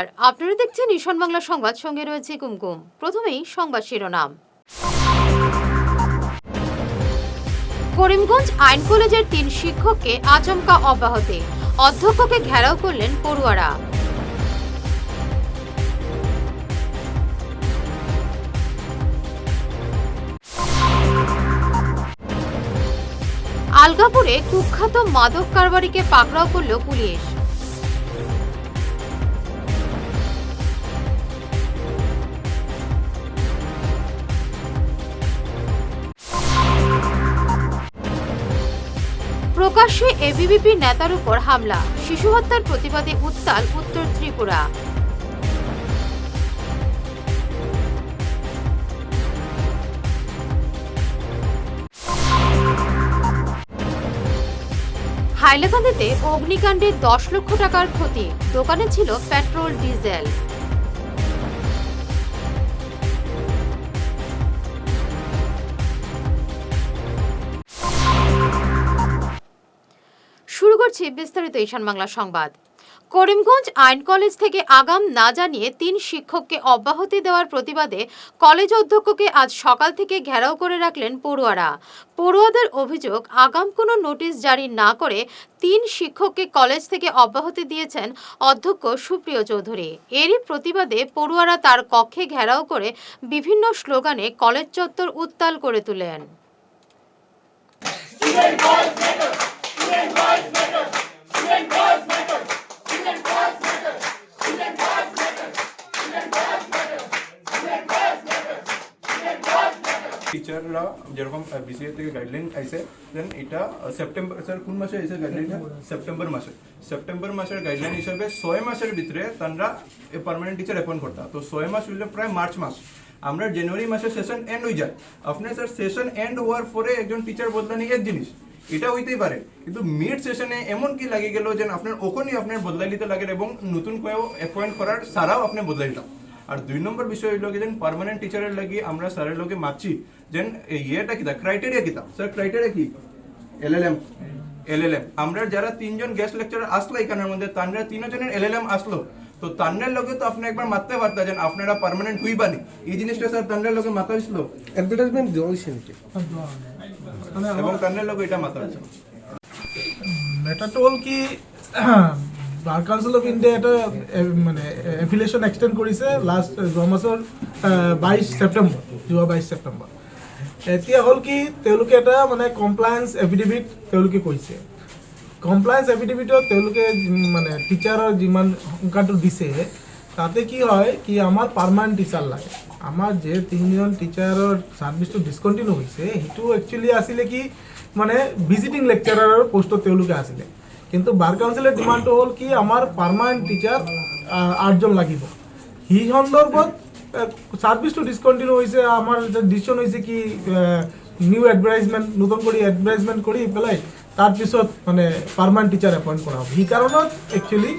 নমস্কার। আপনারা দেখছেন ঈশান বাংলা সংবাদ। সঙ্গে রয়েছে কুমকুম। প্রথমেই সংবাদ শিরোনাম। করিমগঞ্জ আইন কলেজের তিন শিক্ষককে আচমকা অব্যাহতি। অধ্যক্ষকে ঘেরাও করলেন পড়ুয়ারা। আলগাপুরে কুখ্যাত মাদক কারবারিকে পাকড়াও করল পুলিশ। প্রকাশ্যে এবিভিপি নেতার উপর হামলা, শিশু হত্যার প্রতিবাদে উত্তাল উত্তর ত্রিপুরা। হাইলাকান্দিতে অগ্নিকাণ্ডে দশ লক্ষ টাকার ক্ষতি, দোকানে ছিল পেট্রোল, ডিজেল। করছি বিস্তারিত ঈশান বাংলা সংবাদ। করিমগঞ্জ আইন কলেজ থেকে আগাম না জানিয়ে তিন শিক্ষককে অব্যাহতি দেওয়ার প্রতিবাদে কলেজ অধ্যক্ষকে আজ সকাল থেকে ঘেরাও করে রাখলেন পড়ুয়ারা। পড়ুয়াদের অভিযোগ, আগাম কোনো নোটিশ জারি না করে তিন শিক্ষককে কলেজ থেকে অব্যাহতি দিয়েছেন অধ্যক্ষ সুপ্রিয় চৌধুরী। এরই প্রতিবাদে পড়ুয়ারা তার কক্ষে ঘেরাও করে বিভিন্ন স্লোগানে কলেজ চত্বর উত্তাল করে তোলেন। টিচাররা যেরকম বিসিএ থেকে গাইডলাইন আইছে দেন এটা সেপ্টেম্বর স্যার কোন মাসে আইছে গাইডলাইন সেপ্টেম্বর মাসে সেপ্টেম্বর মাসের গাইডলাইন হিসাবে ছয় মাসের ভিতরে তারা পার্মানেন্ট টিচার অ্যাপয়েন্ট করতা তো ছয় মাস হইলে প্রায় মার্চ মাস আমরা জানুয়ারি মাসে সেশন এন্ড হয়ে যায় আপনার স্যার সেশন এন্ড হওয়ার পরে একজন টিচার বদলানি এক জিনিস এটা হইতেই পারে। কিন্তু মিড সেশনে এমন কি লাগে গেল যে আপনার ওখানেই আপনার বদলাই নিতে লাগে এবং নতুন কেউ অ্যাপয়েন্ট করার সারাও আপনি বদলাই দিলাম আর দুই নম্বর বিষয় হইল যে পার্মানেন্ট টিচারের লাগি আমরা স্যারের লগে মাপছি, যেন ইয়েটা কিতা ক্রাইটেরিয়া কিতা স্যার ক্রাইটেরিয়া কি? এলএলএম এলএলএম আমরা যারা তিনজন গেস্ট লেকচারার আসলো এখানের মধ্যে, তানরা তিনজনের এলএলএম আসলো। তো তান্নের লগে তো আপনি একবার মারতে পারতা যেন আপনারা পার্মানেন্ট হইবানি এই জিনিসটা স্যার তান্নের লগে মাথা হইছিল অ্যাডভার্টাইজমেন্ট দেওয়া হয়েছে নাকি? এবং তান্নের লগে এটা মাথা ম্যাটারটা হল কি বার কাউন্সিল অফ ইণ্ডিয়া এটা মানে এফিলিয়েশ্যন এক্সটেণ্ড কৰিছে লাষ্ট যোৱা মাছৰ বাইছ ছেপ্টেম্বৰ যোৱা বাইছ ছেপ্টেম্বৰ এতিয়া হ'ল কি তেওঁলোকে এটা মানে কমপ্লায়েন্স এফিডেভিট তেওঁলোকে কৈছে। কমপ্লায়েন্স এফিডেভিটত তেওঁলোকে মানে টিচাৰৰ যিমান সংখ্যাটো দিছে, তাতে কি হয় কি আমাৰ পাৰ্মানেণ্ট টিচাৰ লাগে। আমাৰ যে তিনিজন টিচাৰৰ ছাৰ্ভিচটো ডিছকণ্টিনিউ হৈছে, সেইটো একচুৱেলি আছিলে কি মানে ভিজিটিং লেকচাৰাৰৰ পোষ্টত তেওঁলোকে আছিলে। কিন্তু বাৰ কাউন্সিলৰ ডিমাণ্ডটো হ'ল কি আমাৰ পাৰ্মানেণ্ট টিচাৰ আঠজন লাগিব। সেই সন্দৰ্ভত ছাৰ্ভিচটো ডিছকণ্টিনিউ হৈছে, আমাৰ ডিচিশ্যন হৈছে কি নিউ এডভাৰটাইজমেণ্ট নতুন কৰি এডভাৰটাইজমেণ্ট কৰি পেলাই তাৰপিছত মানে পাৰ্মানেণ্ট টিচাৰ এপইণ্ট কৰা হ'ব। সেই কাৰণত একচুৱেলি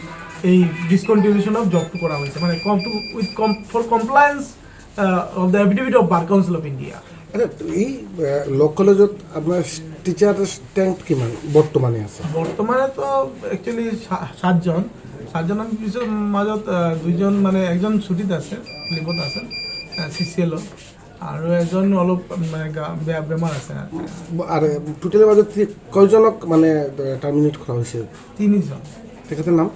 এই ডিছকণ্টিনিউশ্যন অফ জবটো কৰা হৈছে। মানে come to with come for compliance of the affidavit of bar council of India এই ল কলেজত আপোনাৰ টিচাৰ ষ্ট্ৰেংথ কিমান বৰ্তমানে আছে? বৰ্তমানেতো একচুৱেলি সাতজন। সাতজনৰ পিছত মাজত দুইজন মানে একজন ছুটিত আছে লিভত আছে চি চি এলত আৰু এজন অলপ মানে গা- বেয়া বেমাৰ আছে আৰু টোটেলৰ মাজত কয়জনক মানে টাৰ্মিনেট কৰা হৈছে তিনিজন। তেখেতৰ নাম?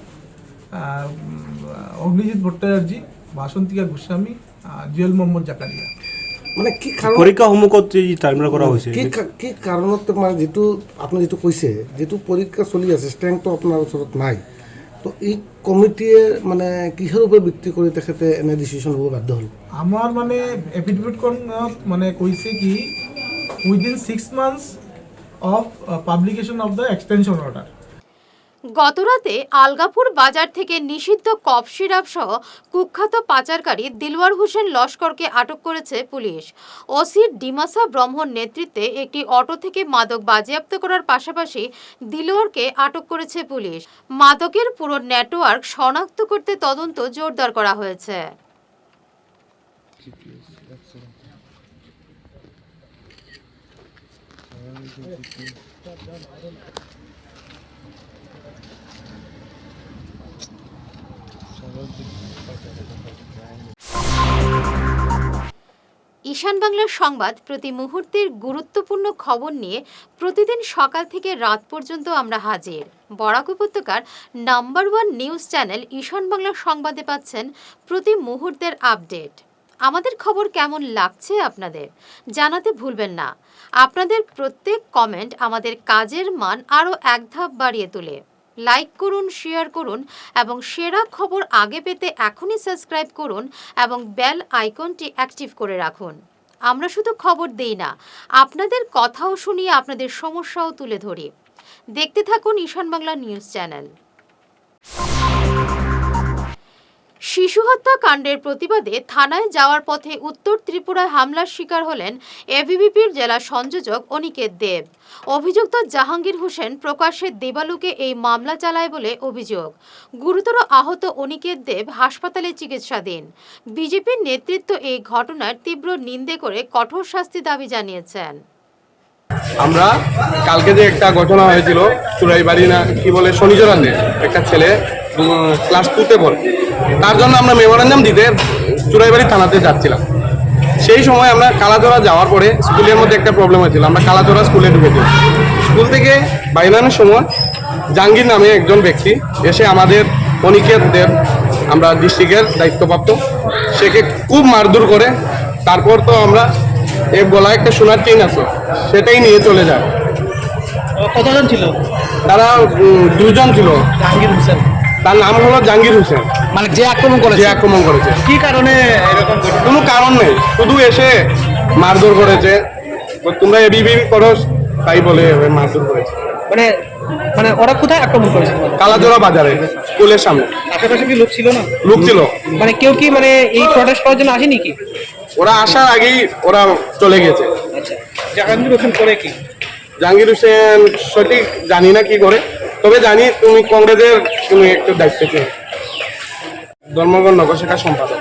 অগ্নিজিৎ ভট্টাচাৰ্যী বাসন্তিকা গোস্বামী জুৱেল মহম্মদ জাকাৰিয়া মানে কি কাৰণ পৰীক্ষা সন্মুখত যি টাৰ্মিনেট কৰা হৈছে কি কি কাৰণত মানে যিটো আপুনি যিটো কৈছে যিটো পৰীক্ষা চলি আছে ষ্ট্ৰেংথটো আপোনাৰ ওচৰত নাই। তো এই কমিটিয়ে মানে কিহৰ ওপৰত ভিত্তি কৰি তেখেতে এনে ডিচিশ্যন ল'ব বাধ্য হ'ল? আমাৰ মানে এফিডেভিটখনত মানে কৈছে কি within six months of publication of the extension order গতরাতে আলগাপুর বাজার থেকে নিষিদ্ধ কফ সিরাপ সহ কুখ্যাত পাচারকারী দিলওয়ার হোসেন লস্করকে আটক করেছে পুলিশ। ওসি ডিমাসা ব্রহ্মর নেতৃত্বে একটি অটো থেকে মাদক বাজেয়াপ্ত করার পাশাপাশি দিলওয়ারকে আটক করেছে পুলিশ। মাদকের পুরো নেটওয়ার্ক শনাক্ত করতে তদন্ত জোরদার করা হয়েছে। ঈশান বাংলার সংবাদ প্রতি মুহূর্তের গুরুত্বপূর্ণ খবর নিয়ে প্রতিদিন সকাল থেকে রাত পর্যন্ত আমরা হাজির। বরাক উপত্যকার number one news channel Ishan Bangla সংবাদে পাচ্ছেন প্রতি মুহূর্তের আপডেট। আমাদের খবর কেমন লাগছে আপনাদের? জানাতে ভুলবেন না। আপনাদের প্রত্যেক কমেন্ট আমাদের কাজের মান আরও এক ধাপ বাড়িয়ে তোলে। লাইক করুন শেয়ার করুন এবং সেরা খবর আগে পেতে এখনই সাবস্ক্রাইব করুন এবং বেল আইকনটি অ্যাক্টিভ করে রাখুন। আমরা শুধু খবর দেই না, আপনাদের কথাও শুনিয়ে আপনাদের সমস্যাও তুলে ধরি। দেখতে থাকুন ঈশান বাংলা নিউজ চ্যানেল শিশু হত্যা কাণ্ডের প্রতিবাদে থানায় যাওয়ার পথে উত্তর ত্রিপুরায় হামলার শিকার হলেন এভিবিপির জেলা সংযোজক অনিকেত দেব। অভিযুক্ত জাহাঙ্গীর হোসেন প্রকাশ্যে দেবালুকে এই মামলা চালায় বলে অভিযোগ। গুরুতর আহত অনিকেত দেব হাসপাতালে চিকিৎসাধীন। বিজেপির নেতৃত্ব এই ঘটনার তীব্র নিন্দে করে কঠোর শাস্তি দাবি জানিয়েছেন। আমরা কালকে যে একটা ঘটনা হয়েছিল চুরাইবাড়ি না কি বলে শনিজরান্নে একটা ছেলে ক্লাস টুতে পড়ে তার জন্য আমরা মেমোরান্ডাম দিতে চুরাইবাড়ি থানাতে যাচ্ছিলাম। সেই সময় আমরা কালাচোরা যাওয়ার পরে স্কুলের মধ্যে একটা প্রবলেম হয়েছিল। আমরা কালাচোরা স্কুলে ঢুকেছিলাম স্কুল থেকে বাইরানোর সময় জাহাঙ্গীর নামে একজন ব্যক্তি এসে আমাদের অনিকেত দেব আমরা ডিস্ট্রিক্টের দায়িত্বপ্রাপ্ত সেকে খুব মারধর করে তারপর তো আমরা এ গলায় একটা সোনার চেইন আছে সেটাই নিয়ে চলে যায়। কতজন ছিল? তারা দুজন ছিল। জাহাঙ্গীর হোসেন। তার নাম হলো জাহাঙ্গীর হোসেন। মানে যে আক্রমণ যে করেছে আক্রমণ করেছে। কি কারণে এরকম কোনো কারণ নেই। শুধু এসে মারধর করেছে। তোমরা এবিবি করো তাই বলে মারধর করেছে। মানে মানে ওরা কোথায় আক্রমণ করেছে? কালাজোড়া বাজারে স্কুলের সামনে। আশেপাশে কি লোক ছিল না? লোক ছিল। মানে কেউ কি মানে এই প্রটেস্ট করার জন্য আসেনি কি? ওরা আসার আগেই ওরা চলে গেছে। আচ্ছা। জাহাঙ্গীর হোসেন করে কি? জাহাঙ্গীর হোসেন সঠিক জানি না কি করে। তবে জানি তুমি কংগ্রেসের তুমি একটু দায়িত্ব ছিল ধর্মগঞ্জ নগর শাখা সম্পাদক।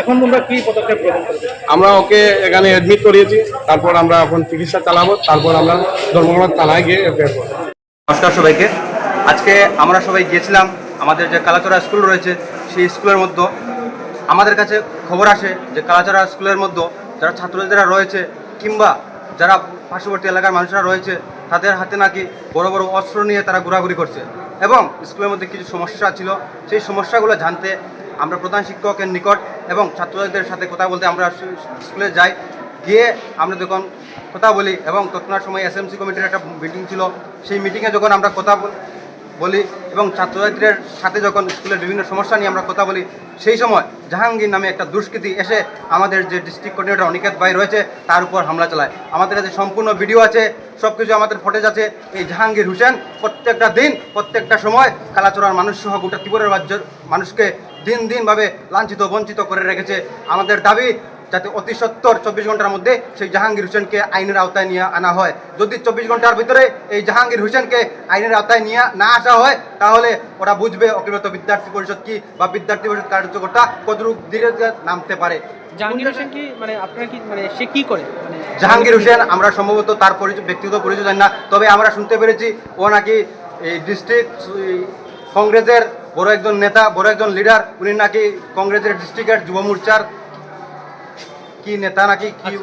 এখন তোমরা কি পদক্ষেপ করবে? আমরা ওকে এখানে অ্যাডমিট করিয়েছি তারপর আমরা এখন চিকিৎসা চালাবো তারপর আমরা ধর্মগঞ্জ থানায় গিয়ে এফআইআর করব। নমস্কার সবাইকে। আজকে আমরা সবাই গিয়েছিলাম আমাদের যে কালাচড়া স্কুল রয়েছে সেই স্কুলের মধ্যে। আমাদের কাছে খবর আসে যে কালাচড়া স্কুলের মধ্যে যারা ছাত্রছাত্রীরা রয়েছে কিংবা যারা পার্শ্ববর্তী এলাকার মানুষরা রয়েছে তাদের হাতে নাকি বড় বড় অস্ত্র নিয়ে তারা ঘোরাঘুরি করছে। এবং স্কুলের মধ্যে কিছু সমস্যা ছিল। সেই সমস্যাগুলো জানতে আমরা প্রধান শিক্ষকের নিকট এবং ছাত্রদের সাথে কথা বলতে আমরা স্কুলে যাই। গিয়ে আমরা যখন কথা বলি এবং তৎক্ষণাৎ সময় এসএমসি কমিটির একটা মিটিং ছিল। সেই মিটিংয়ে যখন আমরা কথা বল- এবং ছাত্রছাত্রীদের সাথে যখন স্কুলের বিভিন্ন সমস্যা নিয়ে আমরা কথা বলি, সেই সময় জাহাঙ্গীর নামে একটা দুষ্কৃতি এসে আমাদের যে ডিস্ট্রিক্ট কোঅর্ডিনেটর অনিকেত ভাই রয়েছে, তার উপর হামলা চালায়। আমাদের কাছে সম্পূর্ণ ভিডিও আছে সব কিছু আমাদের ফুটেজ আছে। এই জাহাঙ্গীর হোসেন প্রত্যেকটা দিন, প্রত্যেকটা সময় কালাচোরার মানুষ সহ গোটা ত্রিপুরার রাজ্যের মানুষকে দিন দিনভাবে লাঞ্ছিত, বঞ্চিত করে রেখেছে। আমাদের দাবি যাতে অতি সত্তর চব্বিশ ঘণ্টার মধ্যে সেই জাহাঙ্গীর হোসেনকে আইনের আওতায় নিয়ে আনা হয়। যদি চব্বিশ ঘণ্টার ভিতরে এই জাহাঙ্গীর হোসেনকে আইনের আওতায় নিয়ে না আসা হয় তাহলে ওরা বুঝবে অকিলত বিদ্যার্থী পরিষদ কি বা বিদ্যার্থী পরিষদ কার্যকর্তা কতটুকু ধীরে ধীরে নামতে পারে। জাহাঙ্গীর হোসেন কি মানে আপনারা কি মানে সে কি করে? মানে জাহাঙ্গীর হোসেন আমরা সম্ভবত তার পরিচয় ব্যক্তিগত পরিচয় জানি না তবে আমরা শুনতে পেরেছি ও নাকি এই ডিস্ট্রিক্ট কংগ্রেসের বড় একজন নেতা বড় একজন লিডার উনি নাকি কংগ্রেসের ডিস্ট্রিক্টের যুব মোর্চার কি নেতা নাকি কি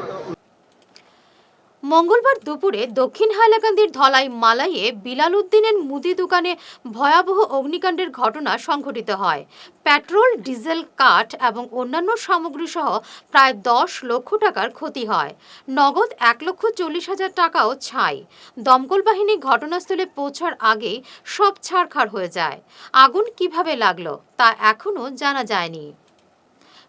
মঙ্গলবার দুপুরে দক্ষিণ হাইলাকান্দির ধলাই মালাইয়ে বিলাল উদ্দিনের মুদি দোকানে ভয়াবহ অগ্নিকাণ্ডের ঘটনা সংঘটিত হয়। পেট্রোল ডিজেল কাঠ এবং অন্যান্য সামগ্রী সহ প্রায় দশ লক্ষ টাকার ক্ষতি হয়। নগদ এক লক্ষ চল্লিশ হাজার টাকাও ছাই। দমকল বাহিনী ঘটনাস্থলে পৌঁছার আগেই সব ছাড়খাড় হয়ে যায়। আগুন কীভাবে লাগল তা এখনও জানা যায়নি।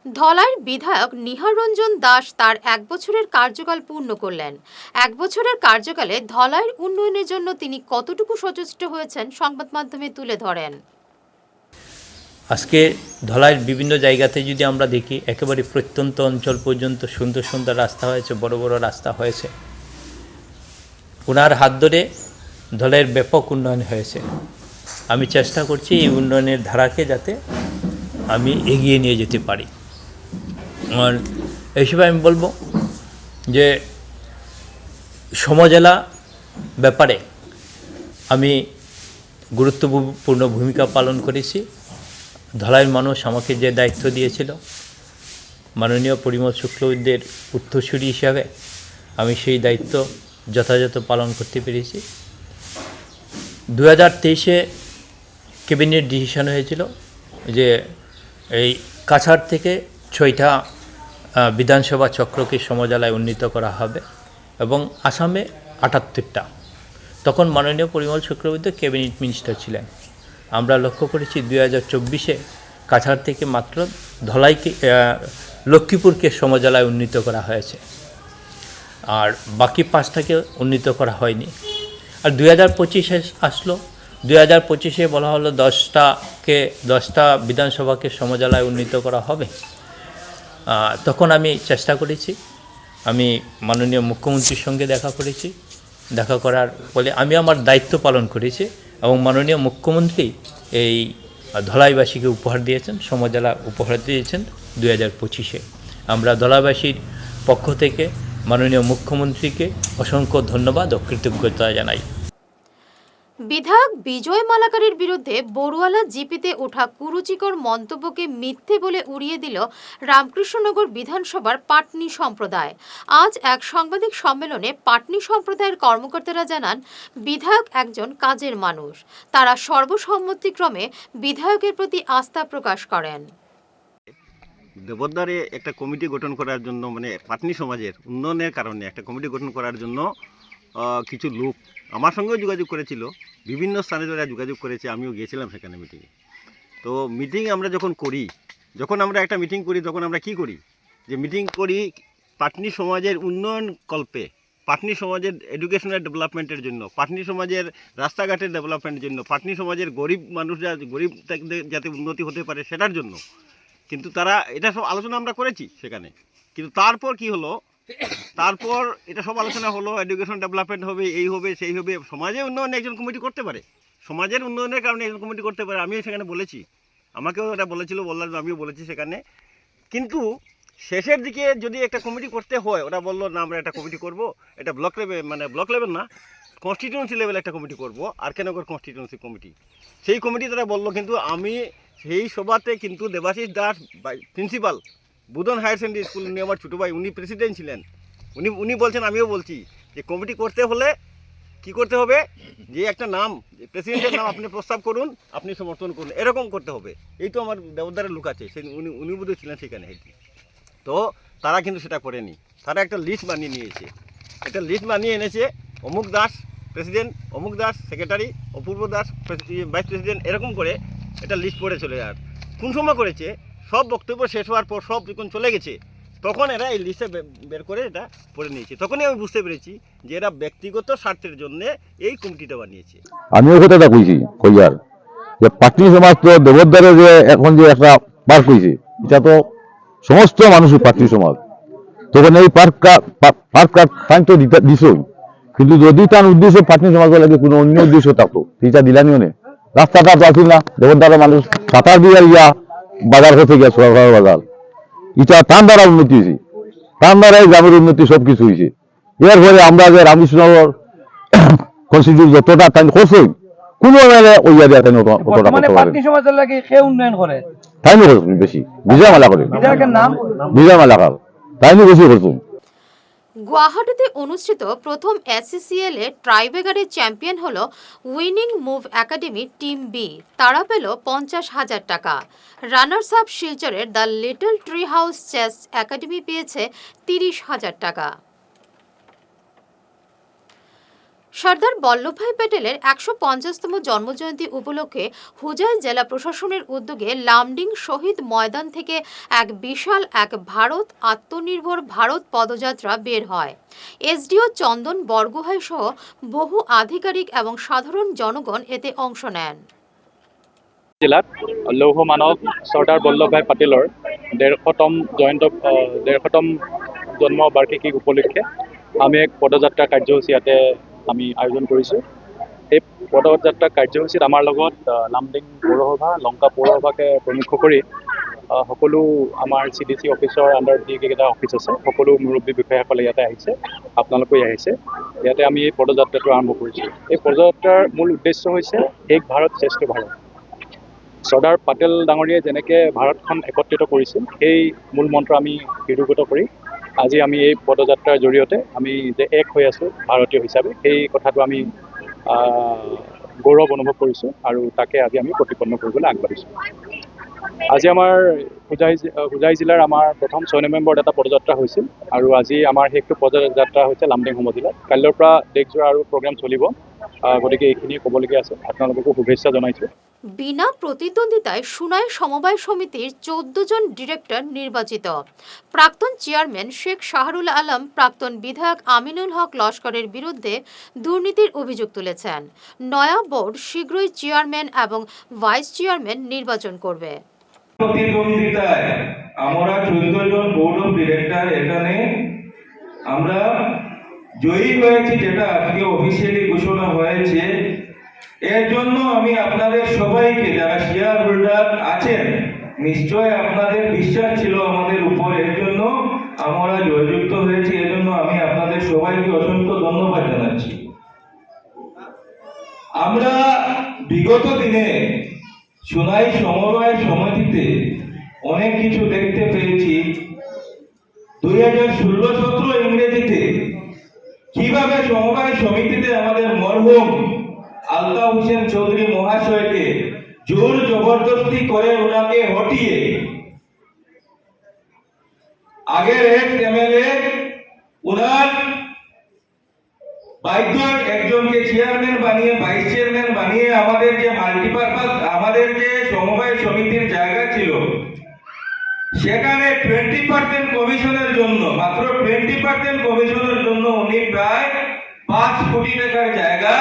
ধলাইয়ের বিধায়ক নিহার রঞ্জন দাস তার এক বছরের কার্যকাল পূর্ণ করলেন। এক বছরের কার্যকালে ধলাইয়ের উন্নয়নের জন্য তিনি কতটুকু সচেষ্ট হয়েছেন সংবাদ মাধ্যমে তুলে ধরেন। আজকে ধলাইয়ের বিভিন্ন জায়গাতে যদি আমরা দেখি, একেবারে প্রত্যন্ত অঞ্চল পর্যন্ত সুন্দর সুন্দর রাস্তা হয়েছে, বড় বড় রাস্তা হয়েছে। ওনার হাত ধরে ধলাইয়ের ব্যাপক উন্নয়ন হয়েছে। আমি চেষ্টা করছি এই উন্নয়নের ধারাকে যাতে আমি এগিয়ে নিয়ে যেতে পারি। আর হিসেবে আমি বলব যে সমজেলা ব্যাপারে আমি গুরুত্বপূর্ণ ভূমিকা পালন করেছি। ধলাইয়ের মানুষ আমাকে যে দায়িত্ব দিয়েছিল, মাননীয় পরিমল শুক্লবৈদ্যের উত্তরসূরি হিসাবে আমি সেই দায়িত্ব যথাযথ পালন করতে পেরেছি। দু হাজার তেইশে ক্যাবিনেট ডিসিশন হয়েছিল যে এই কাছাড় থেকে ছয়টা বিধানসভা চক্রকে সমজালায় উন্নীত করা হবে এবং আসামে আটাত্তরটা। তখন মাননীয় পরিমল চক্রবর্তী ক্যাবিনেট মিনিস্টার ছিলেন। আমরা লক্ষ্য করেছি দুই হাজার চব্বিশে কাছাড় থেকে মাত্র ধলাইকে লক্ষ্মীপুরকে সমজালায় উন্নীত করা হয়েছে। আর বাকি পাঁচটাকে উন্নীত করা হয়নি। আর দুই হাজার পঁচিশে আসলো। দুই হাজার পঁচিশে বলা হলো দশটাকে, দশটা বিধানসভাকে সমজালায় উন্নীত করা হবে। তখন আমি চেষ্টা করেছি। আমি মাননীয় মুখ্যমন্ত্রীর সঙ্গে দেখা করেছি। দেখা করার ফলে আমি আমার দায়িত্ব পালন করেছি এবং মাননীয় মুখ্যমন্ত্রী এই ধলাইবাসীকে উপহার দিয়েছেন সমজেলা উপহার দিয়েছেন দুই হাজার পঁচিশে। আমরা ধলাইবাসীর পক্ষ থেকে মাননীয় মুখ্যমন্ত্রীকে অসংখ্য ধন্যবাদ ও কৃতজ্ঞতা জানাই। বিধায়ক বিজয় মালাকারের বিরুদ্ধে বড়ুয়ালা জিপিতে ওঠা কুরুচিকর মন্তব্যকে মিথ্যে বলে উড়িয়ে দিল রামকৃষ্ণনগর বিধানসভার পাটনি সম্প্রদায়। আজ এক সাংবাদিক সম্মেলনে পাটনি সম্প্রদায়ের কর্মকর্তারা জানান, বিধায়ক একজন কাজের মানুষ। তারা সর্বসম্মতিক্রমে বিধায়কের প্রতি আস্থা প্রকাশ করেন। দেবদ্বারে একটা কমিটি গঠন করার জন্য মানে পাটনি সমাজের উন্নয়নের কারণে একটা কমিটি গঠন করার জন্য কিছু লোক আমার সঙ্গেও যোগাযোগ করেছিল। বিভিন্ন স্থানে যারা যোগাযোগ করেছে, আমিও গিয়েছিলাম সেখানে মিটিংয়ে তো মিটিং আমরা যখন করি, যখন আমরা একটা মিটিং করি, তখন আমরা কি করি? যে মিটিং করি পাটনি সমাজের উন্নয়ন কল্পে, পাটনি সমাজের এডুকেশনাল ডেভেলপমেন্টের জন্য, পাটনি সমাজের রাস্তাঘাটের ডেভেলপমেন্টের জন্য, পাটনি সমাজের গরিব মানুষরা, গরিব যাতে উন্নতি হতে পারে সেটার জন্য। কিন্তু তারা, এটা সব আলোচনা আমরা করেছি সেখানে। কিন্তু তারপর কি হলো? তারপর এটা সব আলোচনা হলো এডুকেশন ডেভেলপমেন্ট হবে, এই হবে, সেই হবে। সমাজে উন্নয়নে একজন কমিটি করতে পারে। সমাজের উন্নয়নের কারণে একজন কমিটি করতে পারে, আমিও সেখানে বলেছি। আমাকেও এটা বলেছিল, বললাম, আমিও বলেছি সেখানে। কিন্তু শেষের দিকে যদি একটা কমিটি করতে হয়, ওরা বলল, না, আমরা একটা কমিটি করব। এটা ব্লক লেভেল মানে ব্লক লেভেল না কনস্টিটিউন্সি লেভেল একটা কমিটি করব, আর কেন কনস্টিটিউন্সি কমিটি? সেই কমিটি তারা বলল, কিন্তু আমি সেই সভাতে কিন্তু Debashis Das principal Budhan higher secondary school, উনি আমার ছোটো ভাই, উনি প্রেসিডেন্ট ছিলেন। উনি উনি বলছেন, আমিও বলছি যে কমিটি করতে হলে কি করতে হবে? যে একটা নাম প্রেসিডেন্টের নাম আপনি প্রস্তাব করুন, আপনি সমর্থন করুন, এরকম করতে হবে। এই তো আমার দেবদারের লোক আছে, সেই উনি উনি বোধহয় ছিলেন সেখানে তো তারা কিন্তু সেটা করেনি। তারা একটা লিস্ট বানিয়ে নিয়েছে। একটা লিস্ট বানিয়ে এনেছে, অমুক দাস প্রেসিডেন্ট অমুক Das secretary Apurba Das vice president এরকম করে একটা লিস্ট পড়ে চলে আর কোন সময় করেছে? সব বক্তব্য শেষ হওয়ার পর সব যখন চলে গেছে, তখন এরা এই লিস্টে বের করে এটা পড়ে নিয়েছে। তখনই আমি বুঝতে পেরেছি যে এরা ব্যক্তিগত স্বার্থের জন্য এই কমিটিটা বানিয়েছে। আমিও কথাটা কইছি, কইয়ার। যে পাটনি সমাজ তো দেবদ্বারে যে এখন যে একটা পার্ক হয়েছে এটা তো সমস্ত মানুষের পাটনি সমাজ। তখন এই পার্ক পার্ক টাইম তো দিছই। কিন্তু যদি তার উদ্দেশ্য পাটনি সমাজের লাগে কোনো অন্য উদ্দেশ্য থাকতো সেটা দিলানিও নে। রাস্তাটা তো আসিল না দেবদ্বারের মানুষ সাঁতার দিয়ে ইয়া বাজার হতে গেছে সরকার বাজার। এটা তার দ্বারা উন্নতি হয়েছে। তার দ্বারাই গ্রামের উন্নতি সব কিছু হয়েছে। এর ফলে আমরা যে রামকৃষ্ণনগর কনস্টিটিউট যতটা টাইম করছে কোনো মানে ওই এরিয়া তাই অতটা করতে পারে সমাজের লাগে সে উন্নয়ন করে? তাই নি করছেন বেশি। বিজয় মালা করে বিজয় মালা কর। তাই নি বেশি করছেন গুয়াহাটিতে অনুষ্ঠিত প্রথম এসিসিএল এ ট্রাইবেগারের চ্যাম্পিয়ন হল winning move academy team B তারা পেল পঞ্চাশ হাজার টাকা। রানার্স আপ শিলচরের the little tree house chess academy পেয়েছে তিরিশ হাজার টাকা। সর্দার বল্লভভাই প্যাটেলের একশো পঞ্চাশতম জন্মজয়ন্তী উপলক্ষে হুজাই জেলা প্রশাসনের উদ্যোগে লামডিং শহীদ ময়দান থেকে এক বিশাল এক ভারত, আত্মনির্ভর ভারত পদযাত্রা বের হয়। এসডিও চন্দন বরগুহাই সহ বহু আধিকারিক এবং সাধারণ জনগণ এতে অংশ নেন। জিলাত লৌহ মানৱ চৰ্দাৰ বল্লভভাই পাটেলৰ ডেৰশতম জয়ন্ত ডেৰশতম জন্ম বাৰ্ষিকী উপলক্ষে আমি এক পদযাত্ৰা কাৰ্যসূচী ইয়াতে আমি আয়োজন কৰিছোঁ। এই পদযাত্ৰা কাৰ্যসূচীত আমাৰ লগত লামডিং পৌৰসভা লংকা পৌৰসভাকে প্ৰমুখ কৰি সকলো আমাৰ চি ডি চি অফিচৰ আণ্ডাৰত যিকেইটা অফিচ আছে। সকলো মুৰব্বী বিষয়াসকলে ইয়াতে আহিছে আপোনালোকো আহিছে। ইয়াতে আমি এই পদযাত্ৰাটো আৰম্ভ কৰিছোঁ। এই পদযাত্ৰাৰ মূল উদ্দেশ্য হৈছে এক ভাৰত শ্ৰেষ্ঠ ভাৰত। চৰ্দাৰ পাটেল ডাঙৰীয়াই যেনেকৈ ভাৰতখন একত্ৰিত কৰিছিল সেই মূল মন্ত্ৰ আমি হৃদয়গত কৰি আজি আমি এই পদযাত্ৰাৰ জৰিয়তে আমি যে এক হৈ আছোঁ ভাৰতীয় হিচাপে সেই কথাটো আমি গৌৰৱ অনুভৱ কৰিছোঁ আৰু তাকে আজি আমি প্ৰতিপন্ন কৰিবলৈ আগবাঢ়িছোঁ। আজি আমাৰ হোজাই হোজাই জিলাৰ আমাৰ প্ৰথম ছয় নৱেম্বৰত এটা পদযাত্ৰা হৈছিল আৰু আজি আমাৰ শেষটো পদযাত্ৰা হৈছে লামডিং সমজিলাত কাইলৈৰ পৰা দেশজোৰা আৰু প্ৰগ্ৰেম চলিব। গতিকে এইখিনিয়ে ক'বলগীয়া আছে। আপোনালোককো শুভেচ্ছা জনাইছোঁ। বিনা প্রতিদ্বন্দ্বিতায় সুনাই সমবায় সমিতির চোদ্দ জন ডিরেক্টর নির্বাচিত প্রাক্তন চেয়ারম্যান শেখ শাহরুল আলম প্রাক্তন বিধায়ক আমিনুল হক লস্করের বিরুদ্ধে দুর্নীতির অভিযোগ তুলেছেন। নয়া বোর্ড শীঘ্রই চেয়ারম্যান এবং ভাইস চেয়ারম্যান নির্বাচন করবে। প্রতিদ্বন্দ্বিতায়। আমরা চোদ্দ জন বোর্ড অফ ডিরেক্টর এখানে। আমরা জয়ী হয়েছি যেটা আজকে অফিসিয়ালি ঘোষণা হয়েছে। এর জন্য আমি আপনাদের সবাইকে, যারা শেয়ার হোল্ডার আছেন, নিশ্চয় আপনাদের বিশ্বাস ছিল আমাদের উপর। এর জন্য আমরা জয়যুক্ত হয়েছি। এর জন্য আমি আপনাদের সবাইকে অসংখ্য ধন্যবাদ জানাচ্ছি। আমরা বিগত দিনে সোনাই সমবায় সমিতিতে অনেক কিছু দেখতে পেয়েছি। দুই হাজার ষোলো সতেরো ইংরেজিতে কীভাবে সমবায় সমিতিতে আমাদের মরহুম আলতা হোসেন চৌধুরী মহাশয়কে জোর জবরদস্তি করে ওনাকে হটিয়ে আগের এক এমএলএ উনার বাধ্য একজনকে চেয়ারম্যান বানিয়ে ভাইস চেয়ারম্যান বানিয়ে আমাদের যে মাল্টিপারপাস আমাদের যে সমবায় সমিতির জায়গা ছিল, সেখানে টোয়েন্টি পার্সেন্ট কমিশনের জন্য, মাত্র টোয়েন্টি পার্সেন্ট কমিশনের জন্য উনি প্রায় পাঁচ কোটি টাকার জায়গা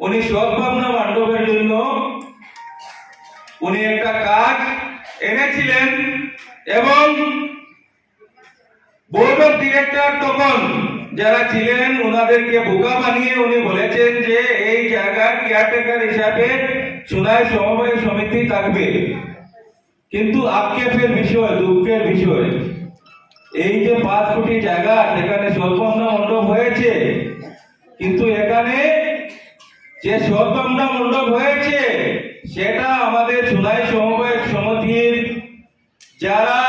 উনি সদ্ভাবনা মণ্ডপের জন্য উনি একটা কাজ এনেছিলেন এবং বোর্ড অফ ডিরেক্টর তখন যারা ছিলেন, ওনাদেরকে বোকা বানিয়ে উনি বলেছেন যে এই জায়গার কেয়ারটেকার হিসাবে সোনাই সমবায় সমিতি থাকবে। কিন্তু আক্ষেপের বিষয়, দুঃখের বিষয়। এই যে পাঁচ কোটি জায়গা, সেখানে স্বল্পন্দা মণ্ডপ হয়েছে। কিন্তু এখানে যে স্বল্পন্দা মণ্ডপ হয়েছে, সেটা আমাদের সোনাই সমবায় সমিতির যারা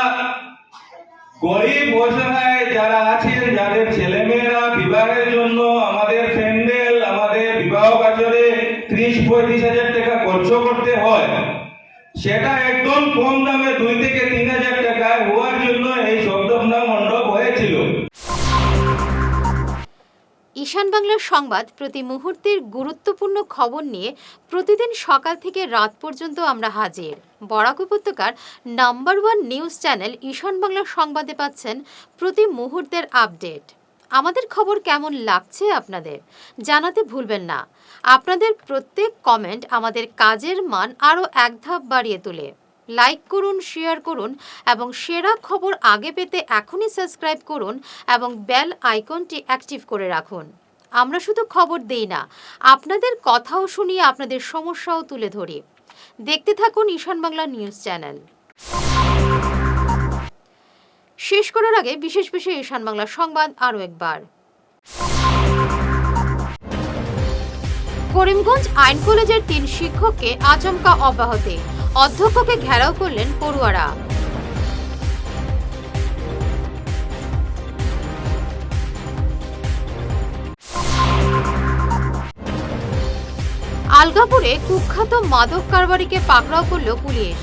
গরিব অসহায় যারা আছেন যাদের ছেলেমেয়েরা বিবাহের জন্য আমাদের প্যান্ডেল আমাদের বিবাহ কাজরে ত্রিশ পঁয়ত্রিশ হাজার টাকা খরচ করতে হয় সেটা একদম কম দামে দুই থেকে তিন হাজার টাকায় হওয়ার জন্য এই শব্দনা মণ্ডপ হয়েছিল। ঈশান বাংলার সংবাদ প্রতি মুহূর্তের গুরুত্বপূর্ণ খবর নিয়ে প্রতিদিন সকাল থেকে রাত পর্যন্ত আমরা হাজির। বরাক উপত্যকার number one news channel Ishan Bangla সংবাদে পাচ্ছেন প্রতি মুহূর্তের আপডেট। আমাদের খবর কেমন লাগছে আপনাদের? জানাতে ভুলবেন না। আপনাদের প্রত্যেক কমেন্ট আমাদের কাজের মান আরও এক ধাপ বাড়িয়ে তোলে। লাইক করুন শেয়ার করুন এবং সেরা খবর আগে পেতে এখনই সাবস্ক্রাইব করুন এবং বেল আইকনটি অ্যাক্টিভ করে রাখুন। আমরা শুধু খবর দেই না, আপনাদের কথাও শুনিয়ে আপনাদের সমস্যাও তুলে ধরি। দেখতে থাকুন ঈশান বাংলা নিউজ চ্যানেল শেষ করার আগে বিশেষ বিশেষ ঈশান বাংলা সংবাদ আরও একবার। করিমগঞ্জ আইন কলেজের তিন শিক্ষককে আচমকা অব্যাহতি। অধ্যক্ষকে ঘেরাও করলেন পড়ুয়ারা। আলগাপুরে কুখ্যাত মাদক কারবারিকে পাকড়াও করল পুলিশ।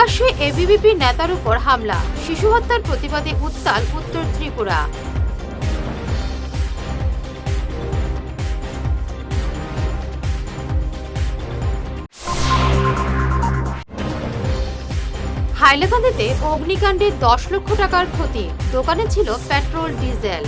প্রকাশ্যে এবিভিপি নেতার উপর হামলা, শিশু হত্যার প্রতিবাদে উত্তাল উত্তর ত্রিপুরা। হাইলাকান্দিতে অগ্নিকাণ্ডে দশ লক্ষ টাকার ক্ষতি, দোকানে ছিল পেট্রোল, ডিজেল।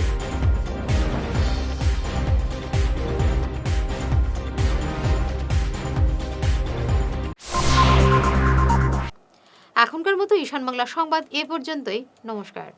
বাংলা সংবাদ এ পর্যন্তই। নমস্কার।